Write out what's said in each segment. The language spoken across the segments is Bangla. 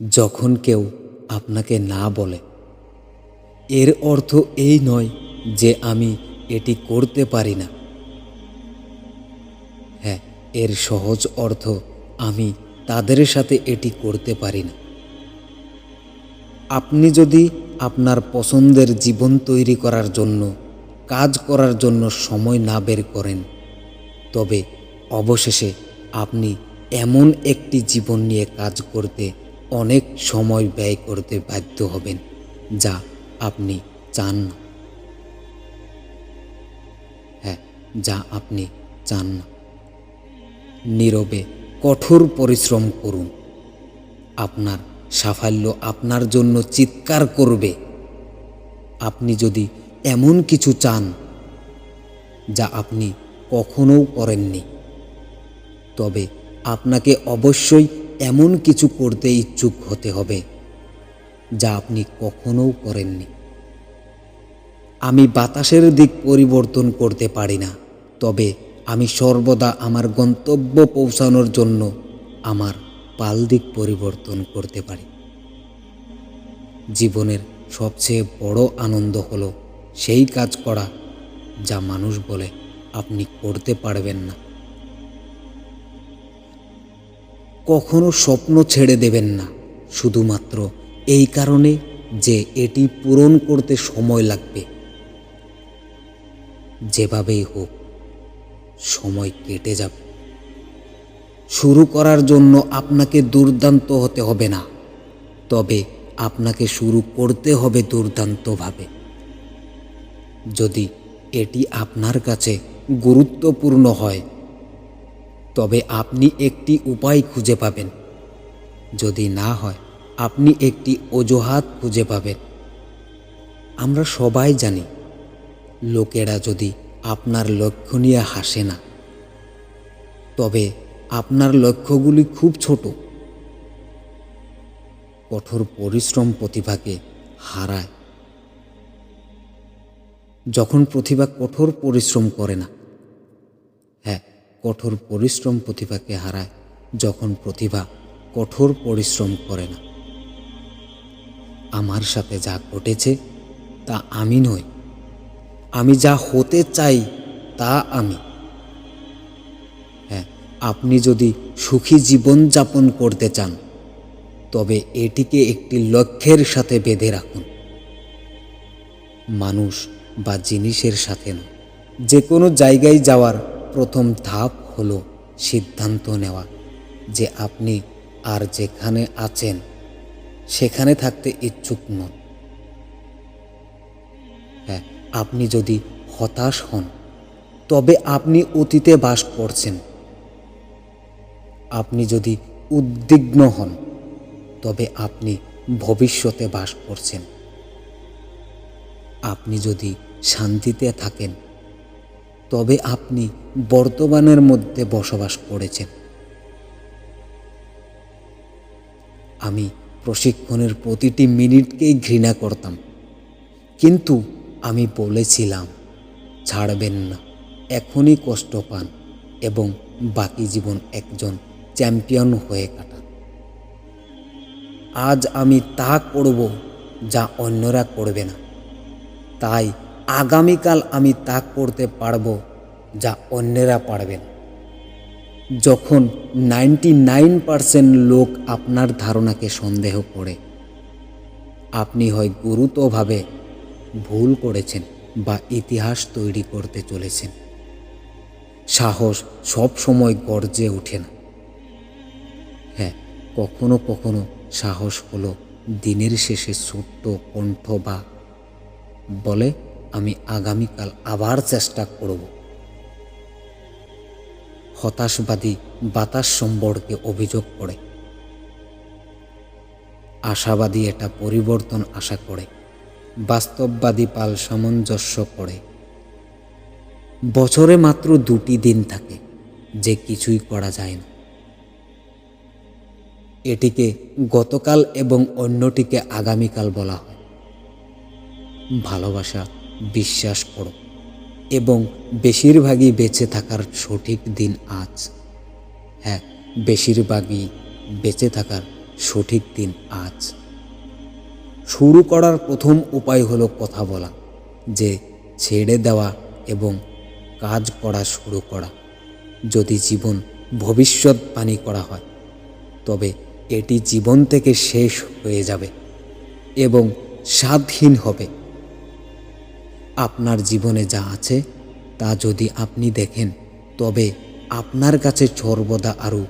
যখন কেউ আপনাকে না বলে। এর অর্থ এই নয় যে আমি এটি করতে পারি না। হ্যাঁ এর সহজ অর্থ আমি তাদের সাথে এটি করতে পারি না। আপনি যদি আপনার পছন্দের জীবন তৈরি করার জন্য, কাজ করার জন্য সময় না বের করেন, তবে অবশেষে আপনি এমন একটি জীবন নিয়ে কাজ করতে অনেক সময় ব্যয় করতে বাধ্য হবেন, যা আপনি চান না। হ্যাঁ যা আপনি চান না। নীরবে কঠোর পরিশ্রম করুন। আপনার সাফল্য আপনার জন্য চিৎকার করবে। আপনি যদি এমন কিছু চান, যা আপনি কখনো করেননি, তবে আপনাকে অবশ্যই এমন কিছু করতে ইচ্ছুক হতে হবে, যা আপনি কখনো করেননি। আমি বাতাসের দিক পরিবর্তন করতে পারি না, তবে আমি সর্বদা আমার গন্তব্য পৌঁছানোর জন্য আমার পাল দিক পরিবর্তন করতে পারি। জীবনের সবচেয়ে বড় আনন্দ হলো সেই কাজ করা, যা মানুষ বলে আপনি করতে পারবেন না। কখনো স্বপ্ন ছেড়ে দেবেন না। শুধুমাত্র এই কারণে যে এটি পূরণ করতে সময় লাগবে। যেভাবেই হোক, সময় কেটে যাবে। শুরু করার জন্য আপনাকে দুর্দান্ত হতে হবে না। তবে আপনাকে শুরু করতে হবে দুর্দান্তভাবে। যদি এটি আপনার কাছে গুরুত্বপূর্ণ হয় তবে আপনি একটি উপায় খুঁজে পাবেন। যদি না হয়, আপনি একটি অজুহাত খুঁজে পাবেন। আমরা সবাই জানি, লোকেরা যদি আপনার লক্ষ্য নিয়ে হাসে না, তবে আপনার লক্ষ্যগুলি খুব ছোট। কঠোর পরিশ্রম প্রতিভাকে হারায়। যখন প্রতিভা কঠোর পরিশ্রম করে না হ্যাঁ কঠোর পরিশ্রম প্রতিভাকে হারায় যখন প্রতিভা কঠোর পরিশ্রম করে না। আমার সাথে যা ঘটেছে তা আমি নই, আমি যা হতে চাই তা আমি। হ্যাঁ আপনি যদি সুখী জীবন যাপন করতে চান, তবে এটিকে একটি লক্ষ্যের সাথে বেঁধে রাখুন। মানুষ বা জিনিসের সাথে না যে কোনো জায়গায় যাওয়ার প্রথম ধাপ হলো সিদ্ধান্ত নেওয়া যে আপনি আর যেখানে আছেন, সেখানে থাকতে ইচ্ছুক নন। হ্যাঁ আপনি যদি হতাশ হন, তবে আপনি অতীতে বাস করছেন। আপনি যদি উদ্বিগ্ন হন, তবে আপনি ভবিষ্যতে বাস করছেন। আপনি যদি শান্তিতে থাকেন, তবে আপনি বর্তমানের মধ্যে বসবাস করেছেন। আমি প্রশিক্ষণের প্রতিটি মিনিটকেই ঘৃণা করতাম। কিন্তু আমি বলেছিলাম, ছাড়বেন না, এখনই কষ্ট পান এবং বাকি জীবন একজন চ্যাম্পিয়ন হয়ে কাটান। আজ আমি তা করব যা অন্যরা করবে না। তাই আগামীকাল আমি তা করতে পারব যা অন্যেরা পারবেন। যখন নাইনটি নাইন পারসেন্ট লোক আপনার ধারণাকে সন্দেহ করে, আপনি হয় গুরুত্বভাবে ভুল করেছেন বা ইতিহাস তৈরি করতে চলেছেন। সাহস সব সময় গর্জে ওঠে না। হ্যাঁ কখনো কখনো সাহস হলো দিনের শেষে ছোট্ট কণ্ঠ বা, বলে, আমি আগামীকাল আবার চেষ্টা করব। হতাশবাদী বাতাস সম্পর্কে অভিযোগ করে। আশাবাদী এটা পরিবর্তন আশা করে। বাস্তববাদী পাল সামঞ্জস্য করে। বছরে মাত্র দুটি দিন থাকে, যে কিছুই করা যায় না। এটিকে গতকাল এবং অন্যটিকে আগামীকাল বলা হয়। ভালোবাসা, বিশ্বাস করো। এবং বেশিরভাগই বেঁচে থাকার সঠিক দিন আজ। হ্যাঁ বেশিরভাগই বেঁচে থাকার সঠিক দিন আজ। শুরু করার প্রথম উপায় হলো কথা বলা, যে ছেড়ে দেওয়া এবং কাজ করা শুরু করা। যদি জীবন ভবিষ্যৎবাণী করা হয়, তবে এটি জীবন থেকে শেষ হয়ে যাবে এবং স্বাদহীন হবে। আপনার জীবনে যা আছে তা যদি আপনি দেখেন, তবে আপনার কাছে সর্বদা আরও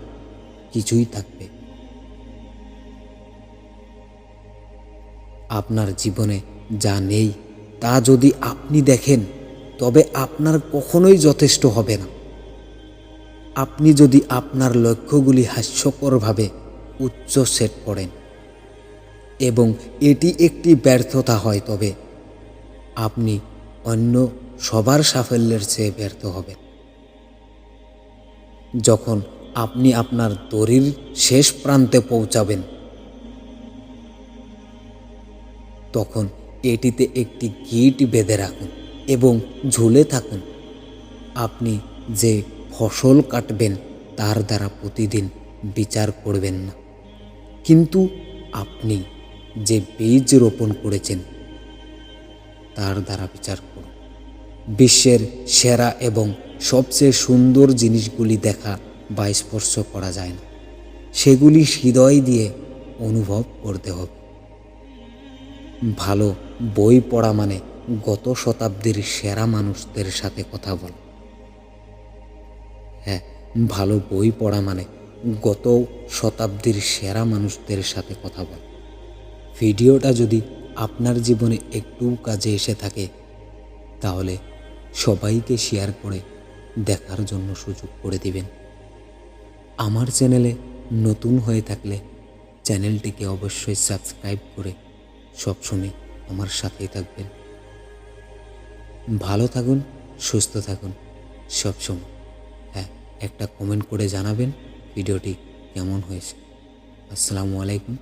কিছুই থাকবে। আপনার জীবনে যা নেই, তা যদি আপনি দেখেন, তবে আপনার কখনোই যথেষ্ট হবে না। আপনি যদি আপনার লক্ষ্যগুলি হাস্যকরভাবে উচ্চ সেট করেন, এবং এটি একটি ব্যর্থতা হয়, তবে আপনি অন্য সবার সাফল্যের চেয়ে ব্যর্থ হবেন যখন আপনি আপনার দড়ির শেষ প্রান্তে পৌঁছাবেন, তখন এটিতে একটি গিট বেঁধে রাখুন এবং ঝুলে থাকুন। আপনি যে ফসল কাটবেন, তার দ্বারা প্রতিদিন বিচার করবেন না। কিন্তু আপনি যে বীজ রোপণ করেছেন তার দ্বারা বিচার করুন বিশ্বের সেরা এবং সবচেয়ে সুন্দর জিনিসগুলি দেখা বা স্পর্শ করা যায় না। সেগুলি হৃদয় দিয়ে অনুভব করতে হবে। ভালো বই পড়া মানে গত শতাব্দীর সেরা মানুষদের সাথে কথা বলা। হ্যাঁ ভালো বই পড়া মানে গত শতাব্দীর সেরা মানুষদের সাথে কথা বলা। ভিডিওটা যদি আপনার জীবনে একটু কাজে এসে থাকে, তাহলে সবাইকে শেয়ার করে দেখার জন্য সুযোগ করে দিবেন। আমার চ্যানেলে নতুন হয়ে থাকলে চ্যানেলটিকে অবশ্যই সাবস্ক্রাইব করে সবসময় আমার সাথেই থাকবেন। ভালো থাকুন, সুস্থ থাকুন, সবসময়। হ্যাঁ একটা কমেন্ট করে জানাবেন ভিডিওটি কেমন হয়েছে। আসসালামু আলাইকুম।